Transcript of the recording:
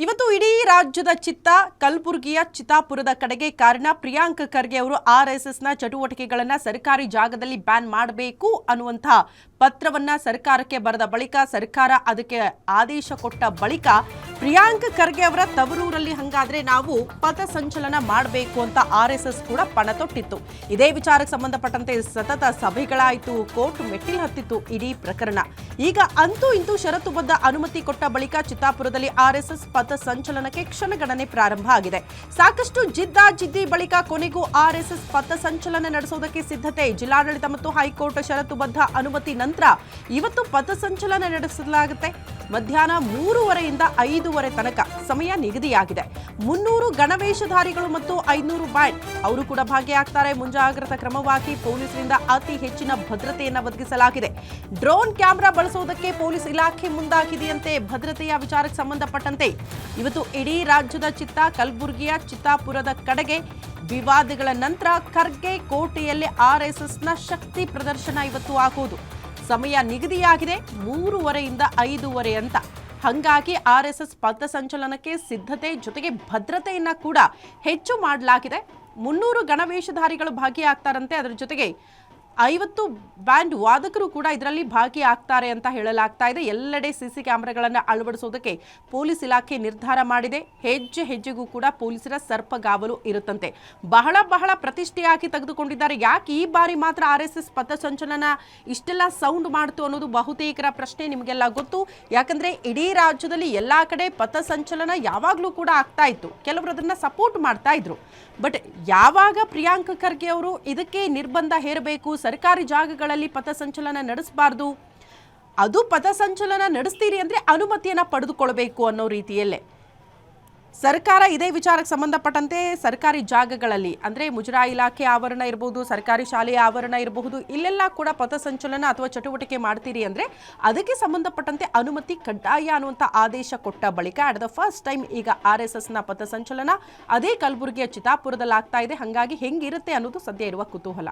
ಇವತ್ತು ಇಡೀ ರಾಜ್ಯದ ಚಿತ್ತ, ಕಲಬುರಗಿಯ ಚಿತಾಪುರದ ಕಡೆಗೆ ಕಾರಣ ಪ್ರಿಯಾಂಕ್ ಖರ್ಗೆ ಅವರು ಆರ್ ಚಟುವಟಿಕೆಗಳನ್ನು ಸರ್ಕಾರಿ ಜಾಗದಲ್ಲಿ ಬ್ಯಾನ್ ಮಾಡಬೇಕು ಅನ್ನುವಂಥ ಪತ್ರವನ್ನ ಸರ್ಕಾರಕ್ಕೆ ಬರೆದ ಬಳಿಕ ಸರ್ಕಾರ ಅದಕ್ಕೆ ಆದೇಶ ಕೊಟ್ಟ ಬಳಿಕ ಪ್ರಿಯಾಂಕ್ ಖರ್ಗೆ ಅವರ ತವರೂರಲ್ಲಿ ಹಂಗಾದ್ರೆ ನಾವು ಪಥಸಂಚಲನ ಮಾಡಬೇಕು ಅಂತ ಆರ್ ಎಸ್ ಎಸ್ ಕೂಡ ಪಣ ತೊಟ್ಟಿತ್ತು. ಇದೇ ವಿಚಾರಕ್ಕೆ ಸಂಬಂಧಪಟ್ಟಂತೆ ಸತತ ಸಭೆಗಳಾಯಿತು, ಕೋರ್ಟ್ ಮೆಟ್ಟಿಲು ಹತ್ತಿತ್ತು ಇಡೀ ಪ್ರಕರಣ. ಈಗ ಅಂತೂ ಇಂತೂ ಷರತ್ತುಬದ್ಧ ಅನುಮತಿ ಕೊಟ್ಟ ಬಳಿಕ ಚಿತ್ತಾಪುರದಲ್ಲಿ ಆರ್ಎಸ್ಎಸ್ ಪಥ ಸಂಚಲನಕ್ಕೆ ಕ್ಷಣಗಣನೆ ಪ್ರಾರಂಭ ಆಗಿದೆ. ಸಾಕಷ್ಟು ಜಿದ್ದಾಜಿದ್ದಿ ಬಳಿಕ ಕೊನೆಗೂ ಆರ್ಎಸ್ಎಸ್ ಪಥಸಂಚಲನ ನಡೆಸುವುದಕ್ಕೆ ಸಿದ್ಧತೆ. ಜಿಲ್ಲಾಡಳಿತ ಮತ್ತು ಹೈಕೋರ್ಟ್ ಷರತ್ತುಬದ್ಧ ಅನುಮತಿ ನಂತರ ಇವತ್ತು ಪಥಸಂಚಲನ ನಡೆಸಲಾಗುತ್ತೆ. ಮಧ್ಯಾಹ್ನ ಮೂರುವರೆಯಿಂದ ಐದೂವರೆ ತನಕ ಸಮಯ ನಿಗದಿಯಾಗಿದೆ. ಮುನ್ನೂರು ಗಣವೇಶಧಾರಿಗಳು ಮತ್ತು ಐನೂರು ಬ್ಯಾಂಡ್ ಅವರು ಕೂಡ ಭಾಗಿಯಾಗ್ತಾರೆ. ಮುಂಜಾಗ್ರತಾ ಕ್ರಮವಾಗಿ ಪೊಲೀಸರಿಂದ ಅತಿ ಹೆಚ್ಚಿನ ಭದ್ರತೆಯನ್ನ ಒದಗಿಸಲಾಗಿದೆ. ಡ್ರೋನ್ ಕ್ಯಾಮೆರಾ ಬಳಸುವುದಕ್ಕೆ ಪೊಲೀಸ್ ಇಲಾಖೆ ಮುಂದಾಗಿದೆಯಂತೆ. ಭದ್ರತೆಯ ವಿಚಾರಕ್ಕೆ ಸಂಬಂಧಪಟ್ಟಂತೆ ಇವತ್ತು ಇಡೀ ರಾಜ್ಯದ ಚಿತ್ತ ಕಲಬುರಗಿಯ ಚಿತ್ತಾಪುರದ ಕಡೆಗೆ ವಿವಾದಗಳ ನಂತರ ಖರ್ಗೆ ಕೋಟೆಯಲ್ಲಿ ಆರ್ಎಸ್ಎಸ್ನ ಶಕ್ತಿ ಪ್ರದರ್ಶನ ಇವತ್ತು ಆಗುವುದು. ಸಮಯ ನಿಗದಿಯಾಗಿದೆ, ಮೂರುವರೆಯಿಂದ ಐದೂವರೆ ಅಂತ. ಹಂಗಾಗಿ ಆರ್ ಎಸ್ ಎಸ್ ಪಥಸಂಚಲನಕ್ಕೆ ಸಿದ್ಧತೆ ಜೊತೆಗೆ ಭದ್ರತೆಯನ್ನ ಕೂಡ ಹೆಚ್ಚು ಮಾಡಲಾಗಿದೆ. ಮುನ್ನೂರು ಗಣವೇಷಧಾರಿಗಳು ಭಾಗಿಯಾಗ್ತಾರಂತೆ, ಅದರ ಜೊತೆಗೆ ಐವತ್ತು ಬ್ಯಾಂಡ್ ವಾದಕರು ಕೂಡ ಇದರಲ್ಲಿ ಭಾಗಿಯಾಗ್ತಾರೆ ಅಂತ ಹೇಳಲಾಗ್ತಾ ಇದೆ. ಎಲ್ಲೆಡೆ ಸಿಸಿ ಕ್ಯಾಮೆರಾಗಳನ್ನು ಅಳವಡಿಸೋದಕ್ಕೆ ಪೊಲೀಸ್ ಇಲಾಖೆ ನಿರ್ಧಾರ ಮಾಡಿದೆ. ಹೆಜ್ಜೆ ಹೆಜ್ಜೆಗೂ ಕೂಡ ಪೊಲೀಸರ ಸರ್ಪಗಾವಲು ಇರುತ್ತಂತೆ. ಬಹಳ ಬಹಳ ಪ್ರತಿಷ್ಠೆಯಾಗಿ ತೆಗೆದುಕೊಂಡಿದ್ದಾರೆ. ಯಾಕೆ ಈ ಬಾರಿ ಮಾತ್ರ ಆರ್ ಎಸ್ ಎಸ್ ಇಷ್ಟೆಲ್ಲ ಸೌಂಡ್ ಮಾಡಿತು ಅನ್ನೋದು ಬಹುತೇಕರ ಪ್ರಶ್ನೆ ನಿಮಗೆಲ್ಲ ಗೊತ್ತು. ಯಾಕಂದ್ರೆ ಇಡೀ ರಾಜ್ಯದಲ್ಲಿ ಎಲ್ಲ ಕಡೆ ಪಥಸಂಚಲನ ಯಾವಾಗಲೂ ಕೂಡ ಆಗ್ತಾ ಇತ್ತು. ಕೆಲವರು ಅದನ್ನ ಸಪೋರ್ಟ್ ಮಾಡ್ತಾ ಇದ್ರು. ಬಟ್ ಯಾವಾಗ ಪ್ರಿಯಾಂಕ ಖರ್ಗೆ ಅವರು ಇದಕ್ಕೆ ನಿರ್ಬಂಧ ಹೇರಬೇಕು ಸರ್ಕಾರಿ ಜಾಗಗಳಲ್ಲಿ ಪಥಸಂಚಲನ ನಡೆಸಬಾರ್ದು. ಅದು ಪಥಸಂಚಲನ ನಡೆಸ್ತೀರಿ ಅಂದರೆ ಅನುಮತಿಯನ್ನು ಪಡೆದುಕೊಳ್ಬೇಕು ಅನ್ನೋ ರೀತಿಯಲ್ಲೇ. ಸರ್ಕಾರ ಇದೇ ವಿಚಾರಕ್ಕೆ ಸಂಬಂಧಪಟ್ಟಂತೆ ಸರ್ಕಾರಿ ಜಾಗಗಳಲ್ಲಿ, ಅಂದರೆ ಮುಜರಾಯಿ ಇಲಾಖೆ ಆವರಣ ಇರಬಹುದು ಸರ್ಕಾರಿ ಶಾಲೆಯ ಆವರಣ ಇರಬಹುದು, ಇಲ್ಲೆಲ್ಲ ಕೂಡ ಪಥಸಂಚಲನ ಅಥವಾ ಚಟುವಟಿಕೆ ಮಾಡ್ತೀರಿ ಅಂದರೆ ಅದಕ್ಕೆ ಸಂಬಂಧಪಟ್ಟಂತೆ ಅನುಮತಿ ಕಡ್ಡಾಯ ಅನ್ನುವಂಥ ಆದೇಶ ಕೊಟ್ಟ ಬಳಿಕ ಅಟ್ ದ ಫಸ್ಟ್ ಟೈಮ್ ಈಗ ಆರ್ ಎಸ್ ಎಸ್ನ ಪಥಸಂಚಲನ ಅದೇ ಕಲಬುರಗಿಯ ಚಿತಾಪುರದಲ್ಲಿ ಆಗ್ತಾ ಇದೆ. ಹಾಗಾಗಿ ಹೆಂಗಿರುತ್ತೆ ಅನ್ನೋದು ಸದ್ಯ ಇರುವ ಕುತೂಹಲ.